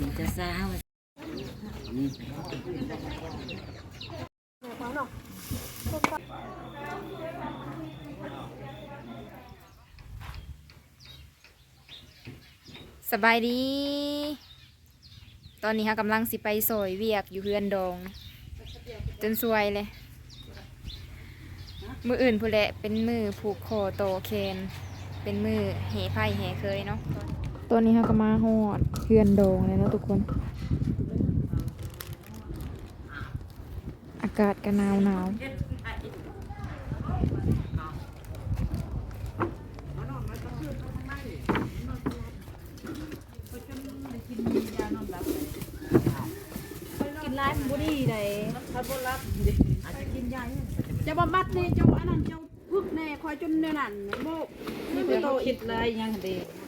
นี่จะซ่าว่าสบายดี ตอนนี้ฮะกำลังสิไปซอยเวียกอยู่เฮือนดอง จนสวยเลย มืออื่นผู้แหละเป็นมือผูกคอโตเคน เป็นมือเหไพ่เหเคยเนาะ ตอนนี้ฮะก็มาฮอดเฮือนดองเลยเนาะทุกคน อากาศก็หนาวหนาวกินร้ายมันบ่ดีเลยเขาบ่รับกินยาจะบำบัดนี่เจ้าอันนั้นเจ้าพึกแน่คอยจนเดี๋ยวนั้นโบนี่เป็นโตอีกเลยยังดีกันนอนบ่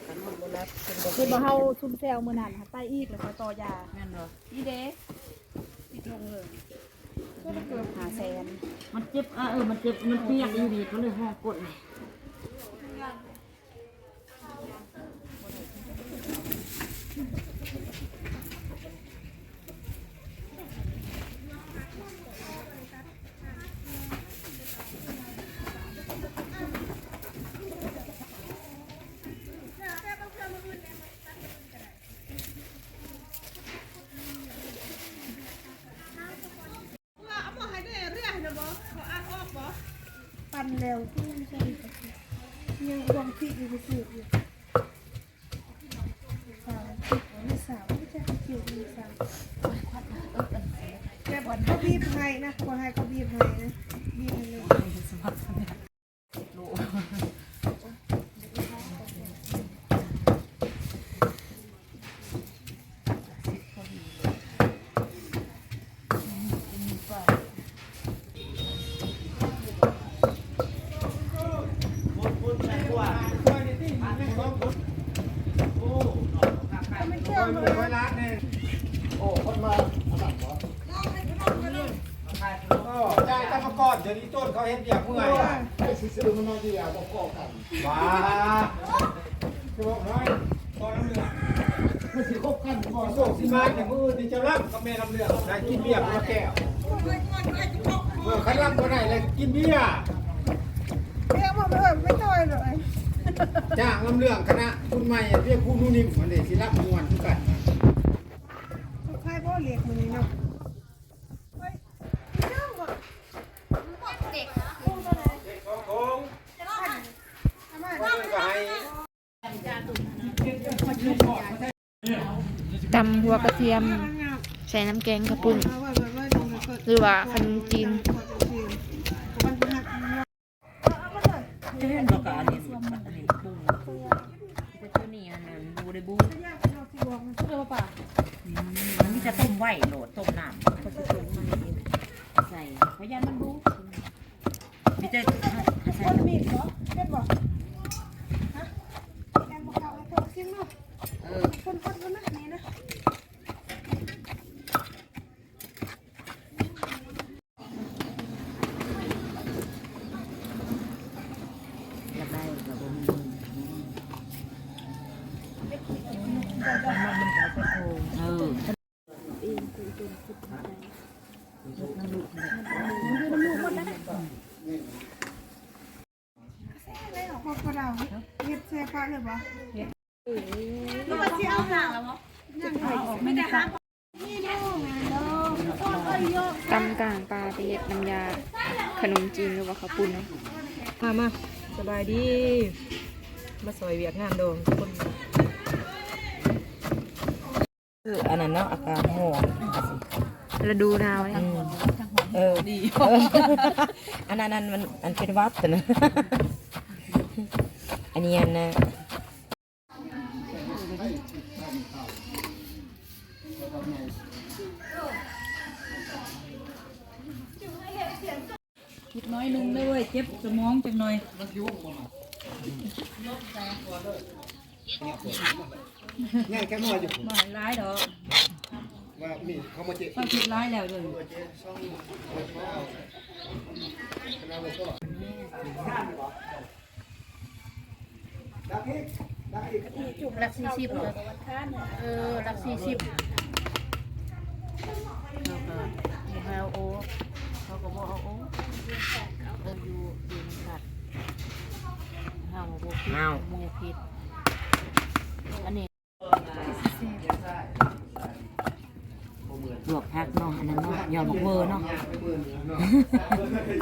รับเป็นบ่คือบ่เฮาซุ่มแซวมื้อนั้นค่ะไปอีกแล้วก็ต่อยา แม่นบ่อีเด้ติดลงเลยก็เกือบหาแสนมันเจ็บอะเออมันเจ็บมันเปียกอยู่ดีเขาเลยห้องกดเลย ปั่ นแล้วยังวางที่อยู่สิอยู่สาวไม่สาวไม่ใช่คิวมีสาวแกบอกเขาบีบให้นะคนให้เขาบีบให้นะบีบให้เลย ก็ได้ตั้งมาก่อน เดี๋ยวนี้ต้นเขาเห็นเดียกเมื่อยว้าคือบอกน้อยตอนน้ำเหลืองมันสิคบกันก่อนส่งสิมาอย่างมือที่จะรับก็แม่น้ำเหลืองได้กินเบียร์มาแก้วเมื่อขันรับก็ได้เลยกินเบียร์เรียกว่าไม่เอไม่ต่อยเลยจ้างน้ำเหลืองคณะคุณใหม่เรียกผู้นุ่นิ่มมันเลยสิรับมวนทุกกัน สุดท้ายพ่อเรียกมือนี้เนาะ คงก็ให้ๆตำหัวกระเทียม ใส่น้ำแกงกระปุ้นหรือว่าขนมจีนเห็นบ่ก็อันนี้อันนี้ปรุงแต่ตัวนี้อันนั้นบูได้บูอืมมันมีจะต้มไว้โหลดต้มน้ำก็สิต้มมันเองใส่เพราะยานมันบูมีแต่ใส่ คนมีดเหรอเด็ดบอกฮะแกบอกเอาไอ้พวกซิมเนาะ เออ คนคนคนนั้นนี่นะ อยากได้ก็บ่มีเออ ได้หรอ พอกราเฮ็ดแซ่ฟ้าเลยบ่เฮ็ดก็มาสิเอาหางแล้วบ่ยังไงไม่ได้หานี่ดูไงเนาะโอ้ยโยตำกลางปลาไปเฮ็ดน้ำยาขนมจีนหรือว่าข้าวปุ้นเนาะมามาสบายดี มาซอยเวียกงานโดมคน คืออันนั้นเนาะอากาศร้อนฤดูหนาวเลยอืมเออดีอันนั้นอันมันอันเป็นวัดแต่นะอันนี้อันนะคิดน้อยนึงเลยเจ็บสมองจังหน่อย ง่ายแค่เมื่ออยู่บ่ร้ายดอกว่ามีเขามาเจ็บต้องคิดร้ายแล้วเลยดับพี่หลักสี่สิบเหรอเออหลักสี่สิบเขาก็เอาโอเขาก็บอกเอาโอเอออยู่อยู่ในสัตว์เฮาบ่ผิดหมูผิดอันนี้ ลวกผักเนาะอันนั้นเนาะยอดมะเวอร์เนาะ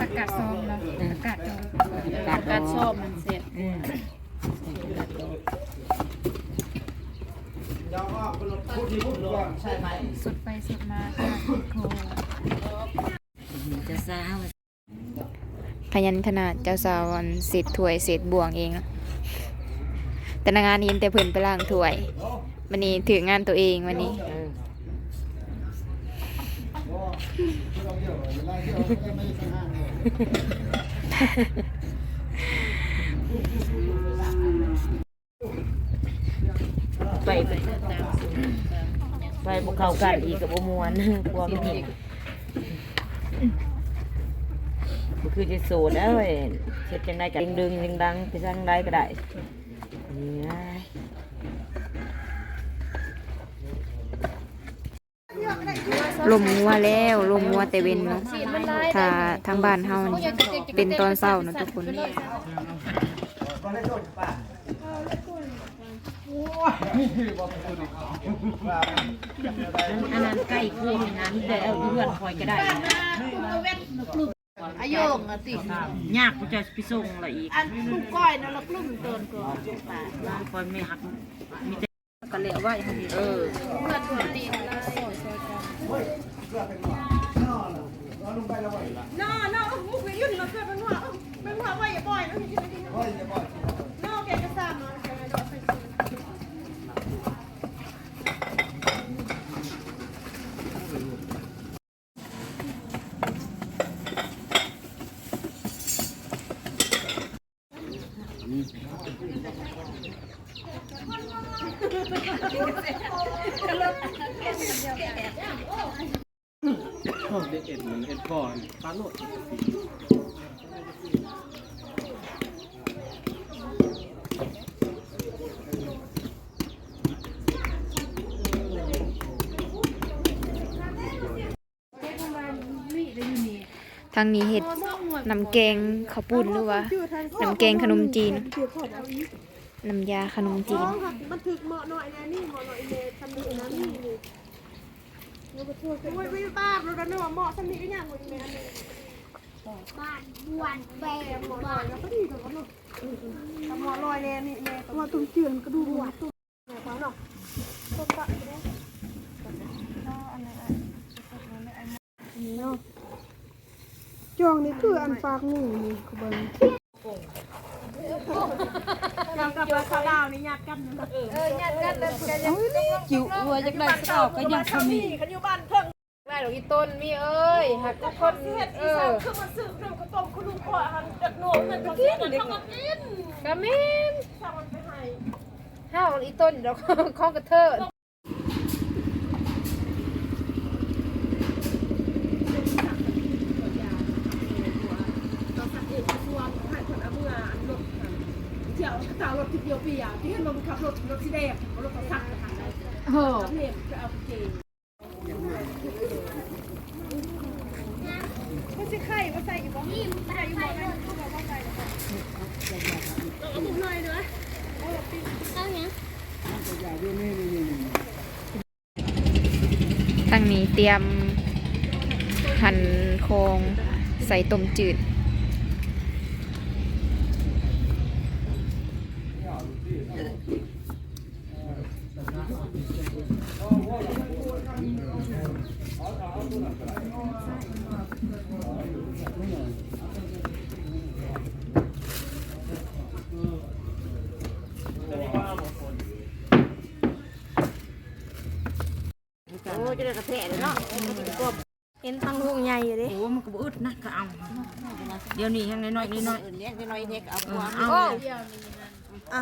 อากาศซ้อมนะอากาศจอกาดการชอบมันเสร็จอืมเดี๋ยวก็พูดที่พูดก่อนใช่ไหมสุดไปสุดมาค่ะโคจะซ่าขยันขนาดเจ้าสาวอันเศษถ้วยเศษบวงเองเนาะแต่นางงานนี้แต่เพิ่นไปล้างถ้วยวันนี้ถืองานตัวเองวันนี้ ไปไปไปบุกเข้ากันอีกกับมวนกลัวมันอีกมันคือจะโสดแล้วเว้ยเช็ดจังได้กับดึงดึงดังไปสั่งได้ก็ได้นี่ไง ลมงัวแล้วลมงัวแต่เว้นเนาะถ้าทางบ้านเฮานี่เป็นตอนเช้าเนาะทุกคนอันนั้นใกล้คู่นั้นแต่เอาเพื่อนคอยก็ได้อายุงอะติยากกูจะไปส่งละไรอีก อันลูกก้อยนะล้วกลุ่มเตินก่อนบางคนไม่หักมีแต่ก็เหลวไว้หั่นนี่เออ อน้อมุกไปยุ่นมาเกิดเป็นหัวเป็นหัวไว้อย่าปล่อยนะพี่กินกินน้อแกก็ซ้ำเนาะแกก็ดอกใส่ซื้อ เด็กเอ็ดมันเอ็ดก่อนปลาโลดทางนี้เฮ็ดน้ำแกงข้าวปุ้นหรือว่าน้ำแกงขนมจีนน้ำยาขนมจีนมันถึกเหมาะหน่อยนะนี่เหมาะหน่อยเมย์ทำดีนะนี่ อ้ยไม่บ้าเราเนาะเหมาะทำดีก็อย่างหมดเมย์บ้านบวนแบมเหมาะหน่อยแล้วก็ดีกับเขาเนาะหมาะลอยเนี่ยนี่เมย์ว่าตุ้มเจือนก็ดูหัวตุ้มแม่เขาเนาะต้นปะเนี่ยนี่เนาะจองนี่คืออันฝากหนูนี่คือเบิ่ง จองกับปลาคารานี่ญาติกันนะเออยัดกันเลยกันยังจิ๋ววัวจังได้สาวก็ยังเขามีคันอยู่บ้านเพิ่งได้ดอกอีต้นมีเอ้ยหักก็คนเออคือมันซื้อเครื่องกระต้มคุณลุงขอหันจัดหนูเงินกินเด็กเขากินกะมินถ้ามันไปให้ห้าวอีต้นเดี๋ยวข้องกระเทิด เราสักเองส่วนให้คนเอาเมื่ออันรถเที่ยวสาวรถที่เดียที่เห็นมันขับรถรถสีแดงรถเขาสักทางไหนโอ้เนี่ยจะเอาเกงมันจะไข่มาใส่อยู่บ้างนี่ใส่อยู่บ้างไหมว่าใส่หน่อยเด้อทางนี้เตรียมหั่นโครงใส่ต้มจืด โอ้จะได้กระแทกเลยเนาะเห็นตังลูกใหญ่อยู่ดิโอ้มันก็บ่อึดนะก็เอาเดี๋ยวนี้ยังน้อยๆนิดหน่อยเลี้ยงน้อยเด็กเอาเออเอา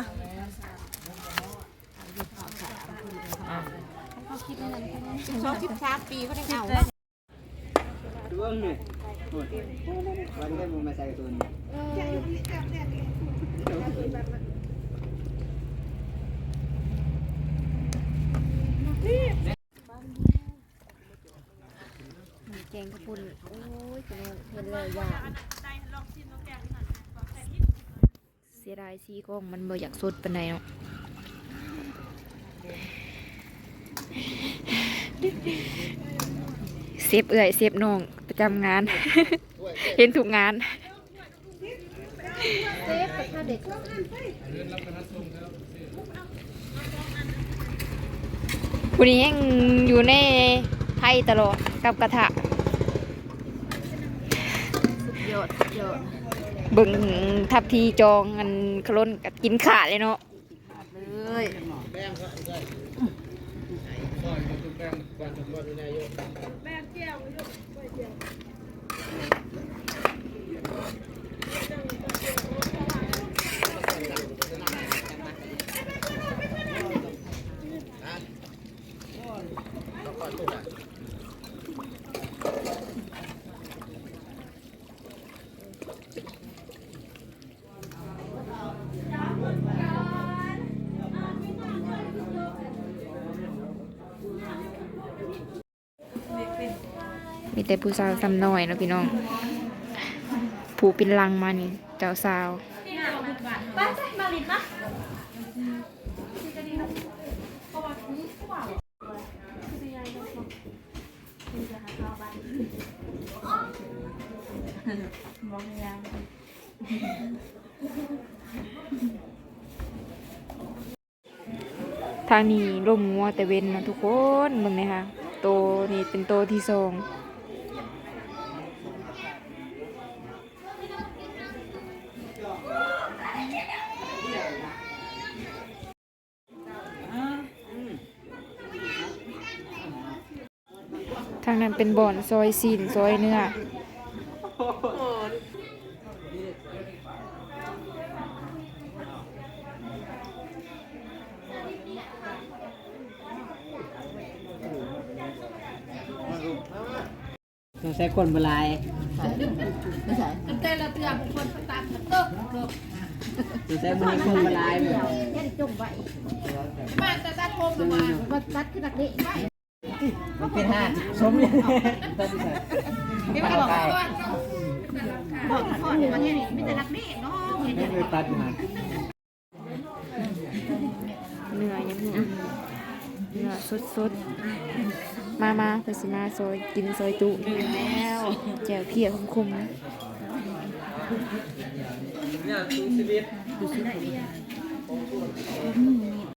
อะสองสิบสามปีเขาได้เอาดูว่าหนึ่งวันนี้มึงมาใส่ตัวนี้ แกงกระปุนโอ้ยพี่น้อง เห็นเลยอยากเสียดายซีกล้องมันบ่อยากสดปานใดเนาะเซฟเอื่อยเซฟน้องประจำงาน เห็นถูกงานเซฟกับข้าวเด็กวันนี้ยังอยู่ในไทยตลอดกับกระทะ สุดยดสุดยดเบิ่งทับทีจองอันคล้นกับกินขาดเลยเนาะเลยแม่เจียว แต่ผู้สาวซ้ำน้อยเนาะพี่น้อง ผู้เป็นลังมานี่ เจ้าสาวมองยังทางนี้ลมงัวแต่เว้นนะทุกคนมึงเนี่ยค่ะโตนี่เป็นโตที่สองทางนั้นเป็นบ่อนซอยซีนซอยเนื้อต้องใช้คนโบราณไม่ใช่แต่ละเตือนคนตามเติบเติบต้องใช้มันคนโบราณยันจงไว้มาแต่ตัดผมมามาตัดขึ้นนักเด็กไว้ มันเป็นห้าสมเลยตัดที่ใส่ไม่มาบอกก่อนบอกก่อนเดี๋ยวมันเนี่ยมีแต่นักเด็กเนาะเห็นไม่เคยตัดมาเนื้อยังอยู่เนื้อสดสดๆ มามาไปสิมาซอยกินซอยจุแล้วแจ่วเพียคมๆเนี่ยชีวิตอืม